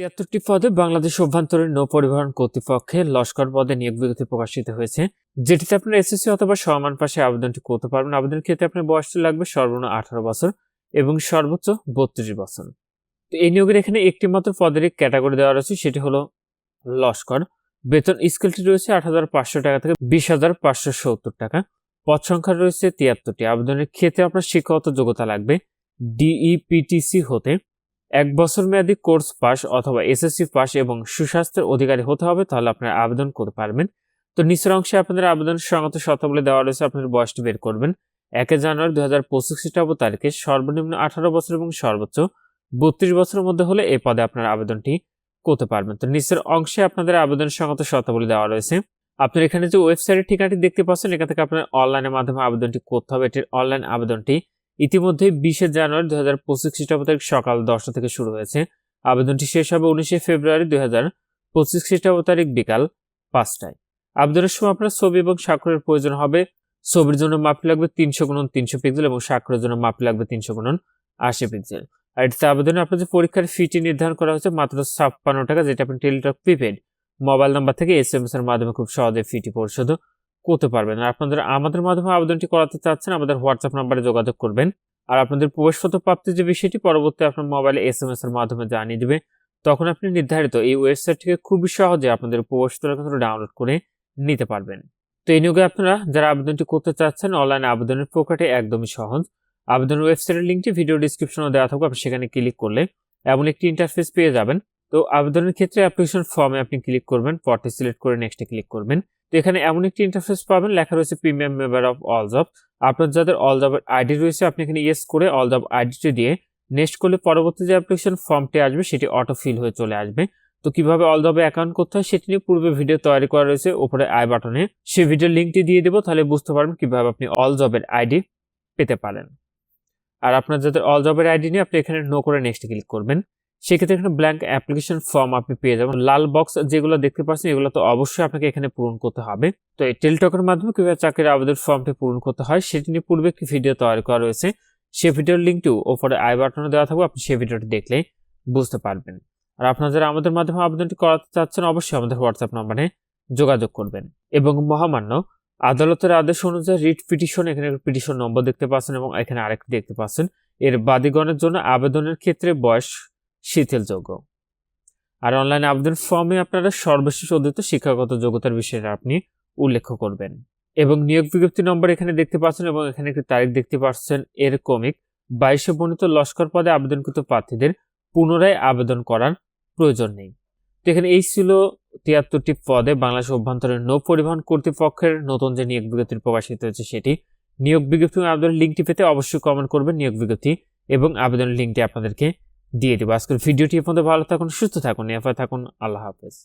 তিয়াত্তরটি পদে বাংলাদেশ অভ্যন্তরীণ নৌ পরিবহন কর্তৃপক্ষে লস্কর পদে নিয়োগ বিজ্ঞপ্তি প্রকাশিত হয়েছে। যেটিতে আপনার এসএসসি অথবা সমান পাশে আবেদনটি করতে পারবেন। আবেদনের ক্ষেত্রে আপনার বয়সটি লাগবে সর্বনিম্ন আঠারো বছর এবং সর্বোচ্চ বত্রিশ বছর। তো এই নিয়োগের এখানে একটি মাত্র পদের ক্যাটাগরি দেওয়া রয়েছে, সেটি হলো লস্কর। বেতন স্কেলটি রয়েছে আট হাজার পাঁচশো টাকা থেকে বিশ হাজার পাঁচশো সত্তর টাকা। পদ সংখ্যা রয়েছে তিয়াত্তরটি। আবেদনের ক্ষেত্রে আপনার শিক্ষাগত যোগ্যতা লাগবে। ডিইপিটিসি হতে এক বছর মেয়াদী কোর্স পাস অথবা এসএসসি পাস এবং সুস্বাস্থ্যের অধিকারী হতে হবে, তাহলে আপনারা আবেদন করতে পারবেন। তো নিচের অংশে আপনাদের আবেদন সংগত শর্তাবলী দেওয়া রয়েছে, আপনার বয়সটি বের করবেন। একে জানুয়ারি দু হাজার পঁচিশ খ্রিস্টাব্দ তারিখে সর্বনিম্ন আঠারো বছর এবং সর্বোচ্চ বত্রিশ বছরের মধ্যে হলে এই পদে আপনার আবেদনটি করতে পারবেন। তো নিচের অংশে আপনাদের আবেদন সংগত শর্তাবলী দেওয়া রয়েছে। আপনার এখানে যে ওয়েবসাইটের ঠিকানাটি দেখতে পাচ্ছেন, এখান থেকে আপনার অনলাইনের মাধ্যমে আবেদনটি করতে হবে। এটির অনলাইন আবেদনটি ইতিমধ্যে বিশে জানুয়ারি দুই হাজার পঁচিশ খ্রিস্টাব্দ সকাল দশটা থেকে শুরু হয়েছে। আবেদনটি শেষ হবে উনিশে ফেব্রুয়ারি দুই হাজার পঁচিশ খ্রিস্টাব্দ তারিখ বিকাল পাঁচটায়। আবেদনের সময় আপনার ছবি এবং স্বাক্ষরের প্রয়োজন হবে। ছবির জন্য মাপি লাগবে তিনশো গুণন তিনশো পিক্সেল এবং স্বাক্ষরের জন্য মাপি লাগবে তিনশো গুণন আশি পিক্সেল। আর এটিতে আবেদনে আপনার যে পরীক্ষার ফিটি নির্ধারণ করা হয়েছে মাত্র ছাপ্পান্ন টাকা, যেটা আপনি টেলিটক প্রিপেড মোবাইল নাম্বার থেকে এস এম এস এর মাধ্যমে খুব সহজে ফিটি পরিশোধ করতে পারবেন। আর আপনাদের, আমাদের মাধ্যমে আবেদনটি করাতে চাচ্ছেন, আমাদের হোয়াটসঅ্যাপ নাম্বারে যোগাযোগ করবেন। আর আপনাদের প্রবেশপত্র প্রাপ্তির যে বিষয়টি, পরবর্তী আপনার মোবাইলে এস এম এস এর মাধ্যমে জানিয়ে দেবে। তখন আপনি নির্ধারিত এই ওয়েবসাইট থেকে খুবই সহজে আপনাদের প্রবেশপত্র ডাউনলোড করে নিতে পারবেন। তো এই নিয়োগে আপনারা যারা আবেদনটি করতে চাচ্ছেন, অনলাইনে আবেদনের প্রক্রিয়াটি একদমই সহজ। আবেদনের ওয়েবসাইটের লিঙ্কটি ভিডিও ডিসক্রিপশনে দেওয়া থাকবে, আপনি সেখানে ক্লিক করলে এমন একটি ইন্টারফেস পেয়ে যাবেন। তো আবেদনের ক্ষেত্রে অ্যাপ্লিকেশন ফর্মে আপনি ক্লিক করবেন পরটি সিলেক্ট করে নেক্সটে ক্লিক করবেন। তো এখানে এমন একটি ইন্টারফেস পাবেন, লেখা রয়েছে premium member of all job আপনার যাদের অল জবের আইডি রয়েছে, আপনি এখানে ইয়েস করে অল জব আইডিটি দিয়ে নেক্সট করলে পরবর্তী যে অ্যাপ্লিকেশন ফর্মটি আসবে, সেটি অটো ফিল হয়ে চলে আসবে। তো কীভাবে অল জবে অ্যাকাউন্ট করতে হয়, সেটি নিয়ে পূর্বে ভিডিও তৈরি করা রয়েছে, উপরে আই বাটনে সেই ভিডিওর লিঙ্কটি দিয়ে দেবো, তাহলে বুঝতে পারবেন কীভাবে আপনি অল জবের আইডি পেতে পারেন। আর আপনার যাদের অল জবের আইডি নিয়ে আপনি এখানে নো করে নেক্সট ক্লিক করবেন। সেক্ষেত্রে এখানে ব্ল্যাঙ্ক অ্যাপ্লিকেশন ফর্ম আপনি পেয়ে যাবেন। লাল বক্স যেগুলো দেখতে পাচ্ছেন, এগুলো তো অবশ্যই আপনাকে এখানে পূরণ করতে হবে। তো এই টেলটকের মাধ্যমে কীভাবে চাকরির আবেদন ফর্মটি পূরণ করতে হয়, সেটি নিয়ে পূর্বে একটি ভিডিও তৈরি করা রয়েছে। সেই ভিডিওর লিঙ্কটিও ওপরে আই বাটনে দেওয়া থাকবে, আপনি সেই ভিডিওটি দেখলে বুঝতে পারবেন। আর আপনারা যারা আমাদের মাধ্যমে আবেদনটি করাতে চাচ্ছেন, অবশ্যই আমাদের হোয়াটসঅ্যাপ নম্বরে যোগাযোগ করবেন। এবং মহামান্য, আদালতের আদেশ অনুযায়ী রিট পিটিশন এখানে পিটিশন নম্বর দেখতে পাচ্ছেন এবং এখানে আরেকটি দেখতে পাচ্ছেন। এর বাদীগণের জন্য আবেদনের ক্ষেত্রে বয়স শিথিলযোগ্য আর অনলাইন আবেদন ফর্মে আপনারা সর্বশেষ অধ্যিত শিক্ষাগত যোগ্যতার বিষয়ে আপনি উল্লেখ করবেন। এবং নিয়োগ বিজ্ঞপ্তি নম্বর এখানে দেখতে পাচ্ছেন এবং এখানে একটি তারিখ দেখতে পাচ্ছেন, এর কমিক বাইশে বর্ণিত লস্কর পদে আবেদনকৃত প্রার্থীদের পুনরায় আবেদন করার প্রয়োজন নেই। তো এখানে এই ছিল তিয়াত্তরটি পদে বাংলাদেশ অভ্যন্তরীণ নৌ পরিবহন কর্তৃপক্ষের নতুন যে নিয়োগ বিজ্ঞপ্তি প্রকাশিত হয়েছে সেটি। নিয়োগ বিজ্ঞপ্তি আবেদনের লিঙ্কটি পেতে অবশ্যই কমেন্ট করবেন নিয়োগ বিজ্ঞপ্তি এবং আবেদনের লিঙ্কটি আপনাদেরকে দিয়ে দেবো। আজকের ভিডিওটি আপনাদের ভালো থাকুন সুস্থ থাকুন এফআই থাকুন। আল্লাহ হাফেজ।